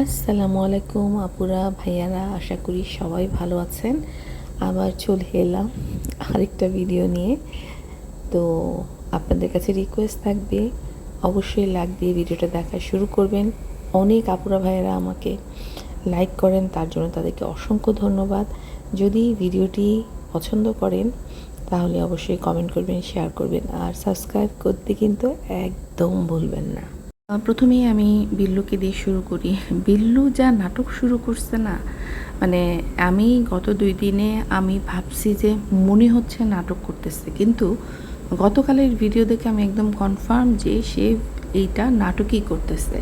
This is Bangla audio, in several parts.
আসসালামু আলাইকুম আপুরা, ভাইয়ারা, আশা করি সবাই ভালো আছেন। আবার চলে এলাম আরেকটা ভিডিও নিয়ে। তো আপনাদের কাছে রিকোয়েস্ট থাকবে, অবশ্যই লাইক দিয়ে ভিডিওটা দেখা শুরু করবেন। অনেক আপুরা, ভাইয়ারা আমাকে লাইক করেন, তার জন্য তাদেরকে অসংখ্য ধন্যবাদ। যদি ভিডিওটি পছন্দ করেন, তাহলে অবশ্যই কমেন্ট করবেন শেয়ার করবেন। আর সাবস্ক্রাইব করতে কিন্তু একদম ভুলবেন না। প্রথমেই আমি বিল্লুকে দিয়ে শুরু করি। বিল্লু যা নাটক শুরু করছে না মানে আমি গত দুই দিনে আমি ভাবছি যে মনে হচ্ছে নাটক করতেছে। কিন্তু গতকালের ভিডিও দেখে আমি একদম কনফার্ম যে সে এইটা নাটকই করতেছে।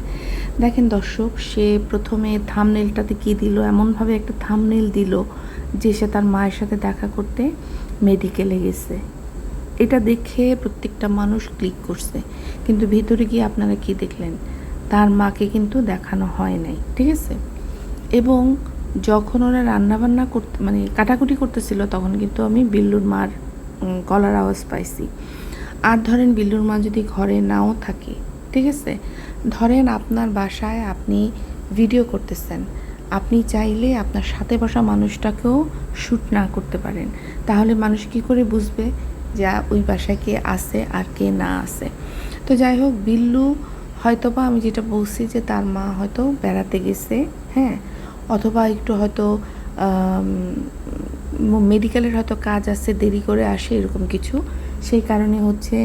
দেখেন দর্শক, সে প্রথমে থামনেলটাতে কী দিল, এমনভাবে একটা থামনেল দিল যে সে তার মায়ের সাথে দেখা করতে মেডিকেলে গেছে। এটা দেখে প্রত্যেকটা মানুষ ক্লিক করছে। কিন্তু ভিতরে গিয়ে আপনারা কি দেখলেন? তার মাকে কিন্তু দেখানো হয় নাই, ঠিক আছে? এবং যখন ওরা রান্নাবান্না করতে মানে কাটাকুটি করতেছিল, তখন কিন্তু আমি বিল্লুর মার গলার আওয়াজ পাইছি। আর ধরেন বিল্লুর মা যদি ঘরে নাও থাকে, ঠিক আছে? ধরেন আপনার বাসায় আপনি ভিডিও করতেছেন। আপনি চাইলে আপনার সাথে বসা মানুষটাকেও শ্যুট না করতে পারেন। তাহলে মানুষ কি করে বুঝবে? যে ওই বাসায় কে আছে আর কে না আছে। তো যাই হোক বিল্লু হয়তোবা আমি যেটা বলছি যে তার মা হয়তো বেড়াতে গেছে হ্যাঁ? অথবা একটু হয়তো মেডিকেলের হয়তো কাজ আছে, দেরি করে আসে, এরকম কিছু। সেই কারণে হচ্ছে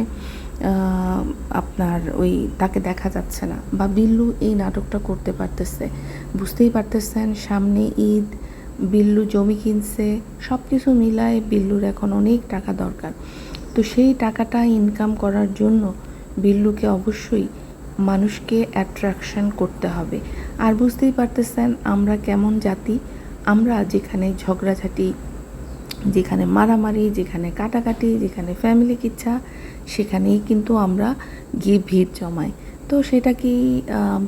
আপনার ওই তাকে দেখা যাচ্ছে না। বা বিল্লু এই নাটকটা করতে পারতেছে। বুঝতেই পারতেছেন, সামনে ঈদ বিল্লু জমি কিনছে সব কিছু মিলায় বিল্লুর এখন অনেক টাকা দরকার। তো সেই টাকাটা ইনকাম করার জন্য বিল্লুকে অবশ্যই মানুষকে অ্যাট্রাকশন করতে হবে। আর বুঝতেই পারতেছেন আমরা কেমন জাতি? আমরা যেখানে ঝগড়াঝাটি, যেখানে মারামারি, যেখানে কাটাকাটি, যেখানে ফ্যামিলি কিচ্ছা, সেখানেই কিন্তু আমরা গিয়ে ভিড় জমাই তো সেটা কি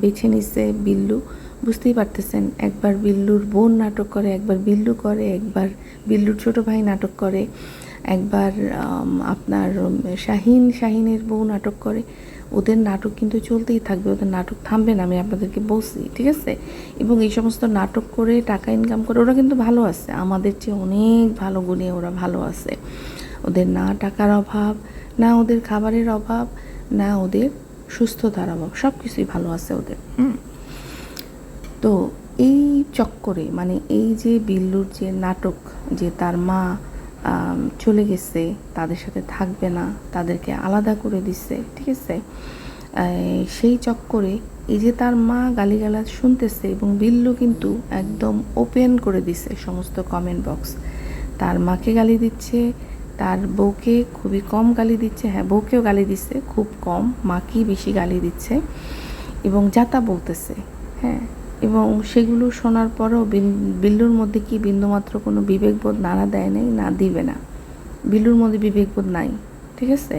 বেছে নিচ্ছে বিল্লু। বুঝতেই পারতেছেন, একবার বিল্লুর বোন নাটক করে, একবার বিল্লু করে, একবার বিল্লুর ছোট ভাই নাটক করে, একবার আপনার শাহিন, শাহিনের বউ নাটক করে। ওদের নাটক কিন্তু চলতেই থাকবে, ওদের নাটক থামবে না, আমি আপনাদেরকে বলছি, ঠিক আছে? এবং এই সমস্ত নাটক করে টাকা ইনকাম করে, ওরা কিন্তু ভালো আছে, আমাদের চেয়ে অনেক ভালো গুণে ওরা ভালো আছে। ওদের না টাকার অভাব, না ওদের খাবারের অভাব, না ওদের সুস্থতার অভাব সব কিছুই ভালো আছে ওদের, হুম? তো এই চক্করে মানে এই যে বিল্লুর যে নাটক, যে তার মা চলে গেছে, তাদের সাথে থাকবে না, তাদেরকে আলাদা করে দিচ্ছে ঠিক আছে? সেই চক্করে এই যে তার মা গালিগালাজ শুনতেছে এবং বিল্লু কিন্তু একদম ওপেন করে দিছে সমস্ত কমেন্ট বক্স তার মাকে গালি দিচ্ছে, তার বউকে খুবই কম গালি দিচ্ছে হ্যাঁ বউকেও গালি দিচ্ছে খুব কম, মাকেই বেশি গালি দিচ্ছে এবং যাতা বলতেছে হ্যাঁ? এবং সেগুলো শোনার পরেও বিল্লুর মধ্যে কি বিন্দুমাত্র কোনো বিবেকবোধ নাড়া দেয় নাই? না, দিবে না। বিল্লুর মধ্যে বিবেকবোধ নাই, ঠিক আছে?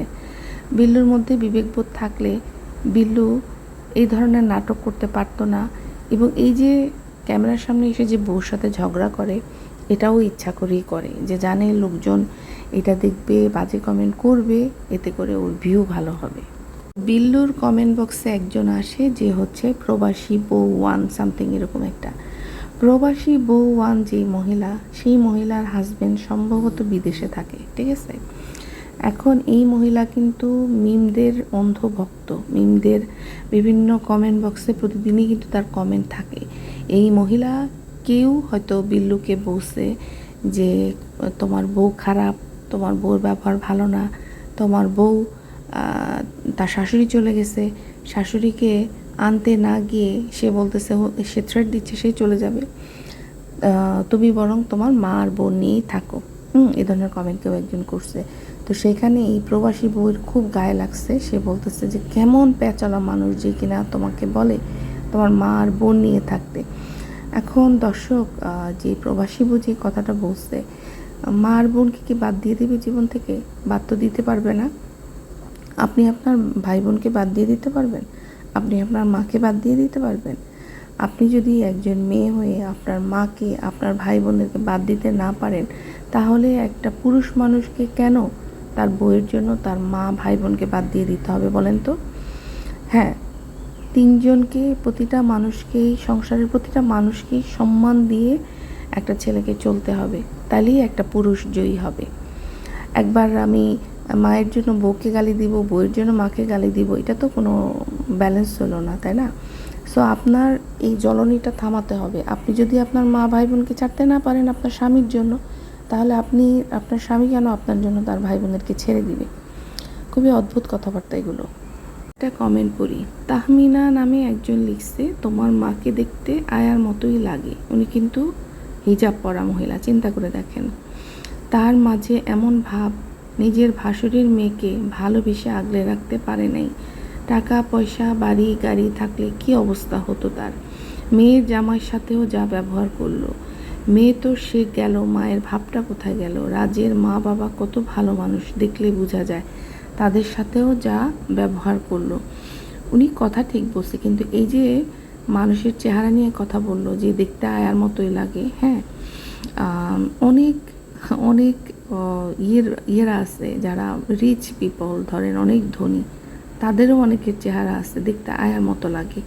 বিল্লুর মধ্যে বিবেকবোধ থাকলে বিল্লু এই ধরনের নাটক করতে পারতো না এবং এই যে ক্যামেরার সামনে এসে যে বউর সাথে ঝগড়া করে, এটাও ইচ্ছা করেই করে যে জানে লোকজন এটা দেখবে, বাজে কমেন্ট করবে, এতে করে ওর ভিউ ভালো হবে। বিল্লুর কমেন্ট বক্সে একজন আসে যে হচ্ছে প্রবাসী বউ ওয়ান সামথিং এরকম একটা। প্রবাসী বউ ওয়ান যে মহিলা, সেই মহিলার হাজব্যান্ড সম্ভবত বিদেশে থাকে, ঠিক আছে? এখন এই মহিলা কিন্তু মিমদের অন্ধভক্ত মিমদের বিভিন্ন কমেন্ট বক্সে প্রতিদিনই কিন্তু তার কমেন্ট থাকে। এই মহিলা কেউ হয়তো বিল্লুকে বলছে যে, তোমার বউ খারাপ, তোমার বউর ব্যবহার ভালো না, তোমার বউ তার শাশুড়ি চলে গেছে। শাশুড়িকে আনতে না গিয়ে সে বলতেছে সে থ্রেট দিচ্ছে, সে চলে যাবে। তুমি বরং তোমার মা আর বোন নিয়েই থাকো। হুম, এ ধরনের কমেন্ট কেউ একজন করছে। তো সেখানে এই প্রবাসী বউয়ের খুব গায়ে লাগছে। সে বলতেছে যে, কেমন পেঁচালা মানুষ যে কিনা তোমাকে বলে তোমার মা আর বোন নিয়ে থাকতে। এখন দর্শক যে প্রবাসী বউ যে কথাটা বলছে, মা আর বোনকে কি বাদ দিয়ে দেবে জীবন থেকে? বাদ তো দিতে পারবে না। আপনি আপনার ভাই বোনকে বাদ দিয়ে দিতে পারবেন? আপনি আপনার মাকে বাদ দিয়ে দিতে পারবেন? আপনি যদি একজন মেয়ে হয়ে আপনার মাকে, আপনার ভাই বোনদেরকে বাদ দিতে না পারেন, তাহলে একটা পুরুষ মানুষকে কেন তার বউয়ের জন্য তার মা ভাই বোনকে বাদ দিয়ে দিতে হবে বলেন তো? হ্যাঁ তিনজনকে, প্রতিটা মানুষকেই, সংসারের প্রতিটা মানুষকেই সম্মান দিয়ে একটা ছেলেকে চলতে হবে। তাহলেই একটা পুরুষ জয়ী হবে। একবার আমি মায়ের জন্য বউকে গালি দিব, বউয়ের জন্য মাকে গালি দিব, এটা তো কোনো ব্যালেন্স হলো না, তাই না? সো আপনার এই জ্বলনিটা থামাতে হবে। আপনি যদি আপনার মা ভাই বোনকে ছাড়তে না পারেন আপনার স্বামীর জন্য, তাহলে আপনি, আপনার স্বামী কেন আপনার জন্য তার ভাই বোনেরকে ছেড়ে দিবে? খুবই অদ্ভুত কথাবার্তা এগুলো। একটা কমেন্ট পড়ি, তাহমিনা নামে একজন লিখছে, তোমার মাকে দেখতে আয়ার মতোই লাগে। উনি কিন্তু হিজাব পরা মহিলা, চিন্তা করে দেখেন। তার মাঝে এমন ভাব নিজের ভাসুরের মেয়েকে ভালোবেসে আগলে রাখতে পারে নাই। টাকা, পয়সা, বাড়ি, গাড়ি থাকলে কি অবস্থা হতো তার? মেয়ের জামাইয়ের সাথেও যা ব্যবহার করল। মেয়ে তো সে গেল, মায়ের ভাবটা কোথায় গেল? রাজের মা বাবা কত ভালো মানুষ দেখলে বোঝা যায়। তাদের সাথেও যা ব্যবহার করল। উনি কথা ঠিক বলছে, কিন্তু এই যে মানুষের চেহারা নিয়ে কথা বলল, যে দেখতে আয়ার মতোই লাগে হ্যাঁ? অনেক অনেক ইয়ের, ইয়েরা আছে, যারা রিচ পিপল ধরেন অনেক ধনী, তাদেরও অনেকের চেহারা আছে, দেখতে আয়ার মতো লাগে।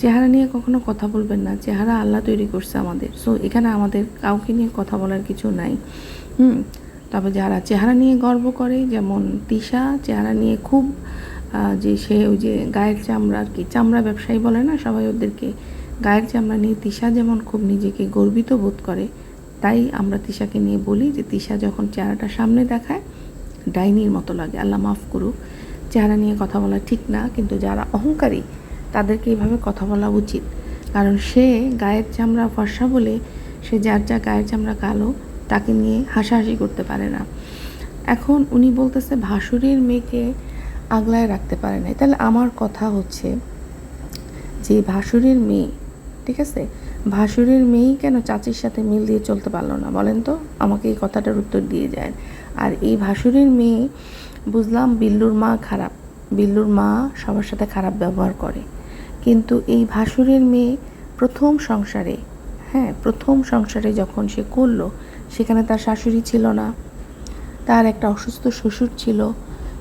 চেহারা নিয়ে কখনো কথা বলবেন না, চেহারা আল্লাহ তৈরি করছে আমাদের। সো এখানে আমাদের কাউকে নিয়ে কথা বলার কিছু নাই। হুম, তবে যারা চেহারা নিয়ে গর্ব করে, যেমন তিশা, চেহারা নিয়ে খুব যে সে ওই যে গায়ের চামড়া আর কি, চামড়া ব্যবসায়ী বলে না সবাই ওদেরকে, গায়ের চামড়া নিয়ে তিশা যেমন খুব নিজেকে গর্বিত বোধ করে তাই আমরা তিশাকে নিয়ে বলি যে তিশা যখন চেহারাটা সামনে দেখায়, ডাইনির মতো লাগে। আল্লাহ মাফ করুক। চেহারা নিয়ে কথা বলা ঠিক না, কিন্তু যারা অহংকারী, তাদেরকে এইভাবে কথা বলা উচিত। কারণ সে গায়ের চামড়া ফর্সা বলে, সে যার যা গায়ের চামড়া কালো, তাকে নিয়ে হাসাহাসি করতে পারে না। এখন উনি বলতেছে, ভাসুরের মেয়েকে আগলায় রাখতে পারে নাই। তাহলে আমার কথা হচ্ছে যে, ভাসুরের মেয়ে, ঠিক আছে? ভাসুরের মেয়েই কেন চাচির সাথে মিল দিয়ে চলতে পারল না? বলেন তো? আমাকে এই কথাটার উত্তর দিয়ে যায় আর এই ভাসুরের মেয়ে, বুঝলাম বিল্লুর মা খারাপ। বিল্লুর মা সবার সাথে খারাপ ব্যবহার করে। কিন্তু এই ভাসুরের মেয়ে প্রথম সংসারে হ্যাঁ প্রথম সংসারে যখন সে করল, সেখানে তার শাশুড়ি ছিল না। তার একটা অসুস্থ শ্বশুর ছিল।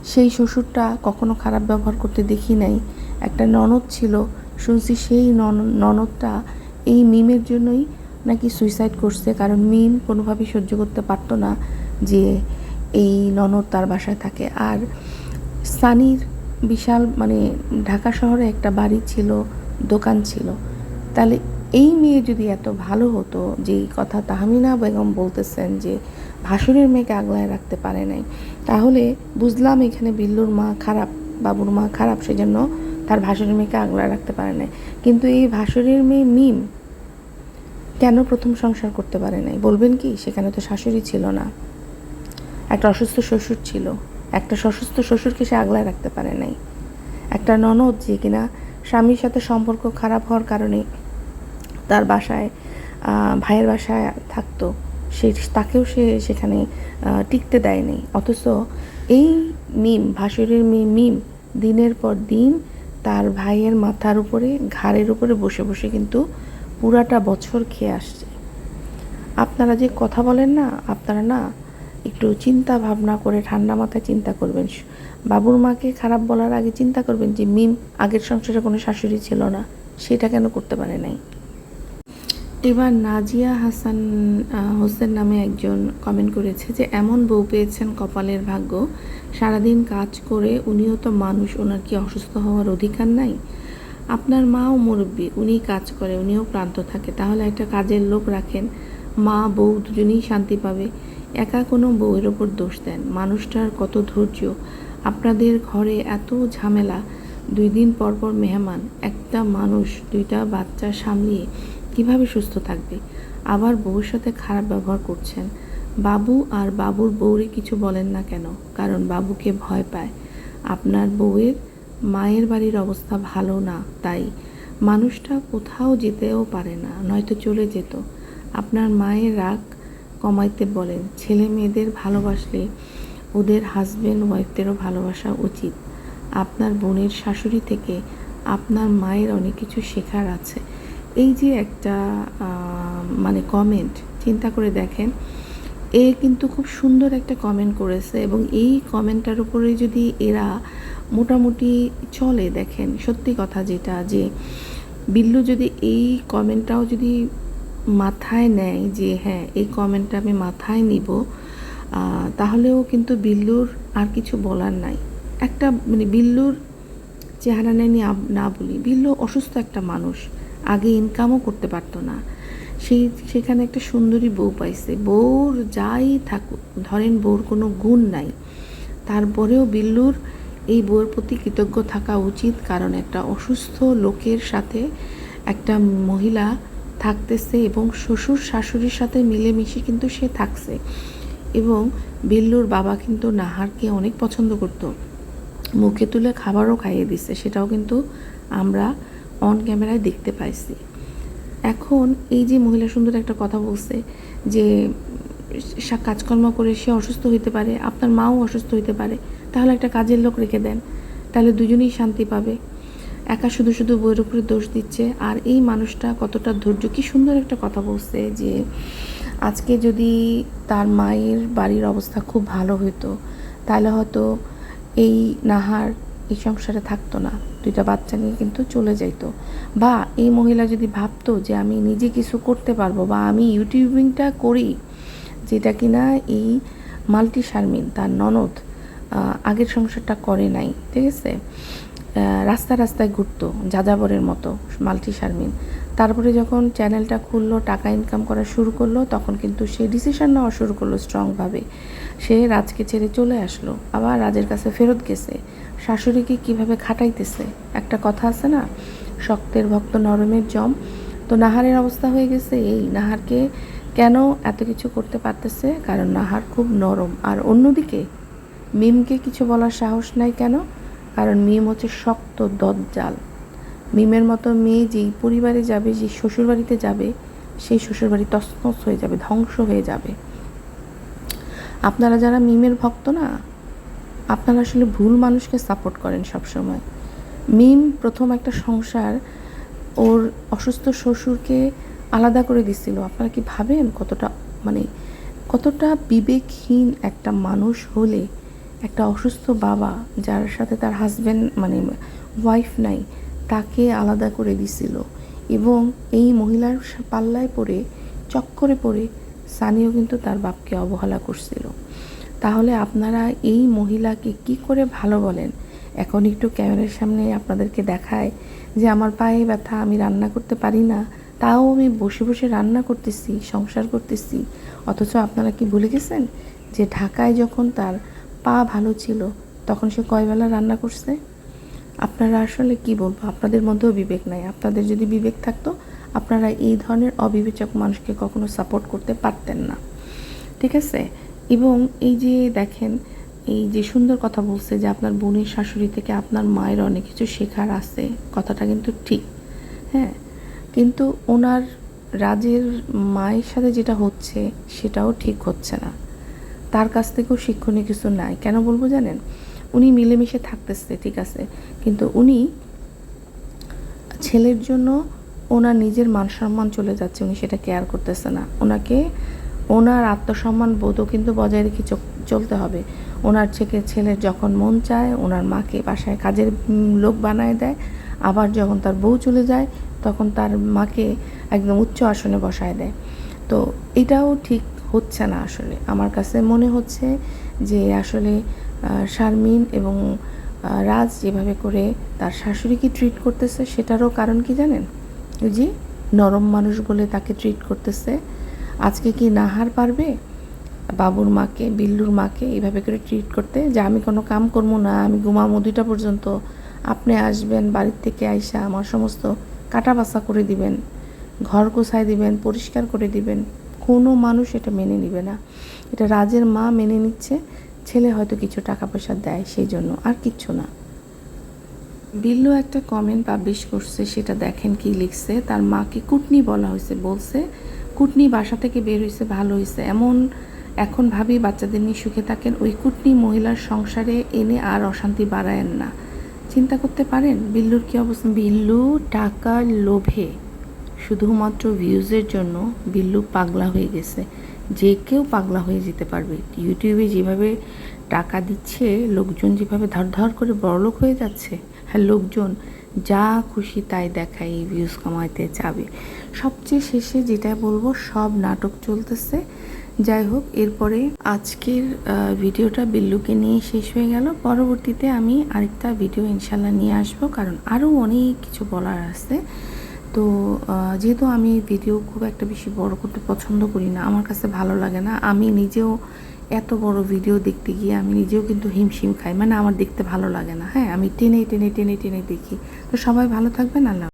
সেই শ্বশুরটা কখনো খারাপ ব্যবহার করতে দেখি নাই। একটা ননদ ছিল। শুনছি সেই নন- ননদটা এই মিমের জন্যই নাকি সুইসাইড করছে, কারণ মিম কোনোভাবেই সহ্য করতে পারতো না যে এই ননদ তার বাসায় থাকে। আর সানির বিশাল মানে ঢাকা শহরে একটা বাড়ি ছিল, দোকান ছিল। তাহলে এই মেয়ে যদি এত ভালো হতো, যে এই কথা তাহমিনা বেগম বলতেছেন যে ভাসুরের মেয়েকে আগলায় রাখতে পারে নাই, তাহলে বুঝলাম এখানে বিল্লুর মা খারাপ, বাবুর মা খারাপ, সেজন্য তার ভাসুরের মেয়েকে আগলায় রাখতে পারে নাই। কিন্তু এই ভাসুরের মেয়ে মিম কেন প্রথম সংসার করতে পারে নাই? বলবেন কি, সেখানে তো শাশুড়ি ছিল না। একটা অসুস্থ শ্বশুর ছিল। একটা অসুস্থ শ্বশুরকে সে আগলায় রাখতে পারে নাই। একটা ননদ যে কিনা স্বামীর সাথে সম্পর্ক খারাপ হওয়ার কারণে তার বাসায় ভাইয়ের বাসায় থাকতো। সে, তাকেও সে সেখানে টিকতে দেয়নি। অথচ এই মিম, ভাসুরের মেয়ে মিম, দিনের পর দিন তার ভাইয়ের মাথার উপরে, ঘাড়ের উপরে বসে বসে কিন্তু পুরাটা বছর খেয়ে আসছে। আপনারা যে কথা বলেন না, আপনারা না একটু চিন্তা ভাবনা করে, ঠান্ডা মাথায় চিন্তা করবেন। বাবুর মাকে খারাপ বলার আগে চিন্তা করবেন যে, মিম আগের সংসারে কোনো শাশুড়ি ছিল না, সেটা কেন করতে পারে নাই? এবার নাজিয়া হাসান হোসেন নামে একজন কমেন্ট করেছে যে, এমন বউ পেয়েছেন কপালের ভাগ্য। সারাদিন কাজ করে উনিও তো মানুষ, ওনার কি অসুস্থ হওয়ার অধিকার নাই? আপনার মাও মুরব্বী উনি কাজ করে, উনিও ক্লান্ত থাকে। তাহলে একটা কাজের লোক রাখেন। মা, বউ দুজনেই শান্তি পাবে। একা কোনো বউয়ের ওপর দোষ দেন। মানুষটার কত ধৈর্য। আপনাদের ঘরে এত ঝামেলা। দুই দিন পর পর মেহমান। একটা মানুষ, দুইটা বাচ্চা সামলিয়ে কীভাবে সুস্থ থাকবে? আবার বউর সাথে খারাপ ব্যবহার করছেন। বাবু আর বাবুর বউরে কিছু বলেন না কেন? কারণ বাবুকে ভয় পায়। আপনার বউয়ের মায়ের বাড়ির অবস্থা ভালো না, তাই। মানুষটা কোথাও যেতেও পারে না, নয়তো চলে যেত। আপনার মায়ের রাগ কমাইতে বলেন, ছেলে মেয়েদের ভালোবাসলে ওদের হাজব্যান্ড ওয়াইফদেরও ভালোবাসা উচিত। আপনার বোনের শাশুড়ি থেকে আপনার মায়ের অনেক কিছু শেখার আছে। এই যে একটা মানে কমেন্ট চিন্তা করে দেখেন, এ কিন্তু খুব সুন্দর একটা কমেন্ট করেছে এবং এই কমেন্টটার উপরে যদি এরা মোটামুটি চলে, দেখেন, সত্যি কথা যেটা যে বিল্লু যদি এই কমেন্টটাও যদি মাথায় নেয় যে হ্যাঁ এই কমেন্টটা আমি মাথায় নিব তাহলেও কিন্তু বিল্লুর আর কিছু বলার নাই। একটা মানে বিল্লুর চেহারা নিয়ে না বলি। বিল্লু অসুস্থ একটা মানুষ। আগে ইনকামও করতে পারতো না। সেই, সেখানে একটা সুন্দরী বউ পাইছে। বউর যাই থাকুক, ধরেন বউর কোনো গুণ নাই, তারপরেও বিল্লুর এই বউয়ের প্রতি কৃতজ্ঞ থাকা উচিত, কারণ একটা অসুস্থ লোকের সাথে একটা মহিলা থাকতেছে এবং শ্বশুর শাশুড়ির সাথে মিলেমিশে কিন্তু সে থাকছে। এবং বিল্লুর বাবা কিন্তু নাহারকে অনেক পছন্দ করতো। মুখে তুলে খাবারও খাইয়ে দিচ্ছে সেটাও কিন্তু আমরা অন ক্যামেরায় দেখতে পাইছি। এখন এই যে মহিলা সুন্দর একটা কথা বলছে যে কাজকর্ম করে সে অসুস্থ হইতে পারে, আপনার মাও অসুস্থ হইতে পারে, তাহলে একটা কাজের লোক রেখে দেন, তাহলে দুজনেই শান্তি পাবে। একা শুধু শুধু বইয়ের উপরে দোষ দিচ্ছে, আর এই মানুষটা কতটা ধৈর্য, কি সুন্দর একটা কথা বলছে যে, আজকে যদি তার মায়ের বাড়ির অবস্থা খুব ভালো হতো তাহলে হয়তো এই নাহার এই সংসারে থাকতো না। দুইটা বাচ্চা নিয়ে কিন্তু চলে যাইতো। বা এই মহিলা যদি ভাবতো যে আমি নিজে কিছু করতে পারব বা আমি ইউটিউবিংটা করি, যেটা কিনা এই মাল্টি শারমিন, তার ননদ আগের সংসারটা করে নাই, ঠিক আছে? রাস্তা রাস্তায় ঘুরতো, যাযাবরের মতো মাল্টি শারমিন। তারপরে যখন চ্যানেলটা খুললো, টাকা ইনকাম করা শুরু করল, তখন কিন্তু সে ডিসিশন নেওয়া শুরু করল স্ট্রংভাবে সে রাজকে ছেড়ে চলে আসলো। আবার রাজের কাছে ফেরত গেছে। শাশুড়িকে কীভাবে খাটাইতেছে? একটা কথা আছে না, শক্তের ভক্ত নরমের জম। তো নাহারের অবস্থা হয়ে গেছে এই, নাহারকে কেন এত কিছু করতে পারতেছে? কারণ নাহার খুব নরম। আর অন্যদিকে, মিমকে কিছু বলার সাহস নাই কেন? কারণ মিম হচ্ছে শক্ত দজ্জাল। মিমের মতো মেয়ে যেই পরিবারে যাবে যে শ্বশুরবাড়িতে যাবে, সেই শ্বশুরবাড়ি তছনছ হয়ে যাবে, ধ্বংস হয়ে যাবে। আপনারা যারা মিমের ভক্ত না আপনারা আসলে ভুল মানুষকে সাপোর্ট করেন সব সময় মিম প্রথম একটা সংসার, ওর অসুস্থ শ্বশুরকে আলাদা করে দিছিল। আপনারা কি ভাবেন কতটা মানে কতটা বিবেকহীন একটা মানুষ হলে একটা অসুস্থ বাবা যার সাথে তার হাজব্যান্ড মানে ওয়াইফ নাই, তাকে আলাদা করে দিছিল এবং এই মহিলার পাল্লায় পড়ে, চক্করে পড়ে সানিও কিন্তু তার বাপকে অবহেলা করছিল। তাহলে আপনারা এই মহিলাকে কি করে ভালো বলেন? এখন একটু ক্যামেরার সামনে আপনাদেরকে দেখায় যে আমার পায়ে ব্যথা, আমি রান্না করতে পারি না, তাও আমি বসে বসে রান্না করতেছি, সংসার করতেছি। অথচ আপনারা কি ভুলে গেছেন যে ঢাকায় যখন তার পা ভালো ছিল, তখন সে কয়বেলা রান্না করছে? আপনারা আসলে কি বলব? আপনাদের মধ্যেও বিবেক নাই। আপনাদের যদি বিবেক থাকতো, আপনারা এই ধরনের অবিবেচক মানুষকে কখনো সাপোর্ট করতে পারতেন না। ঠিক আছে? এবং এই যে দেখেন, এই যে সুন্দর কথা বলছে যে আপনার বোনের শাশুড়ি থেকে আপনার মায়ের অনেক কিছু শেখার আছে, কথাটা কিন্তু ঠিক হ্যাঁ? কিন্তু ওনার রাজের মায়ের সাথে যেটা হচ্ছে সেটাও ঠিক হচ্ছে না। তার কাছ থেকেও শিক্ষণীয় কিছু নাই। কেন বলব জানেন? উনি মিলেমিশে থাকতেছে, ঠিক আছে? কিন্তু উনি ছেলের জন্য ওনার নিজের মান সম্মান চলে যাচ্ছে, উনি সেটা কেয়ার করতেছে না। ওনাকে ওনার আত্মসম্মান বোধও কিন্তু বজায় রেখে চল- চলতে হবে। ওনার ছেলে ছেলের যখন মন চায়, ওনার মাকে বাসায় কাজের লোক বানায় দেয়। আবার যখন তার বউ চলে যায়, তখন তার মাকে একদম উচ্চ আসনে বসায় দেয়। তো এটাও ঠিক হচ্ছে না আসলে। আমার কাছে মনে হচ্ছে যে আসলে শারমিন এবং রাজ যেভাবে করে তার শাশুড়িকে ট্রিট করতেছে, সেটারও কারণ কি জানেন? জি নরম মানুষ বলে তাকে ট্রিট করতেছে আজকে কি নাহার পারবে? বাবুর মাকে, বিল্লুর মাকে এইভাবে করে ট্রিট করতে? যে আমি কোনো কাম করব না, আমি ঘুমাবো দুইটা পর্যন্ত। আপনি আসবেন বাড়ির থেকে আইসা আমার সমস্ত কাটা বাসা করে দিবেন। ঘর গোছায় দিবেন, পরিষ্কার করে দিবেন। কোনো মানুষ এটা মেনে নিবে না। এটা রাজের মা মেনে নিচ্ছে, ছেলে হয়তো কিছু টাকা পয়সা দেয় সেই জন্য, আর কিচ্ছু না। বিল্লু একটা কমেন্ট পাবলিশ করছে, সেটা দেখেন কি লিখছে। তার মাকে কুটনি বলা হয়েছে, বলছে কুটনি বাসা থেকে বের হয়েছে ভালো হয়েছে এমন এখন ভাবি বাচ্চাদের নিয়ে সুখে থাকেন, ওই কুটনি মহিলার সংসারে এনে আর অশান্তি বাড়ায়েন না। চিন্তা করতে পারেন, বিল্লুর কি অবস্থা? বিল্লু টাকার লোভে, শুধুমাত্র ভিউজের জন্য বিল্লু পাগলা হয়ে গেছে। যে কেউ পাগলা হয়ে যেতে পারবে। ইউটিউবে যেভাবে টাকা দিচ্ছে, লোকজন যেভাবে ধর ধর করে বড়লোক হয়ে যাচ্ছে। হ্যাঁ লোকজন। যা খুশি তাই দেখায় এই ভিউজ কামাইতে যাবে সবচেয়ে শেষে যেটা বলব, সব নাটক চলতেছে। যাই হোক, এরপরে আজকের ভিডিওটা বিল্লুকে নিয়ে শেষ হয়ে গেল। পরবর্তীতে আমি আরেকটা ভিডিও ইনশাল্লাহ নিয়ে আসব, কারণ আরও অনেক কিছু বলার আছে। তো যেহেতু আমি ভিডিও খুব একটা বেশি বড় করতে পছন্দ করি না, আমার কাছে ভালো লাগে না, আমি নিজেও এত বড় ভিডিও দেখতে গিয়ে আমি নিজেও কিন্তু হিমশিম খাই। মানে আমার দেখতে ভালো লাগে না হ্যাঁ? আমি টেনে টেনে টেনে টেনে দেখি। তো সবাই ভালো থাকবেন, আল্লাহ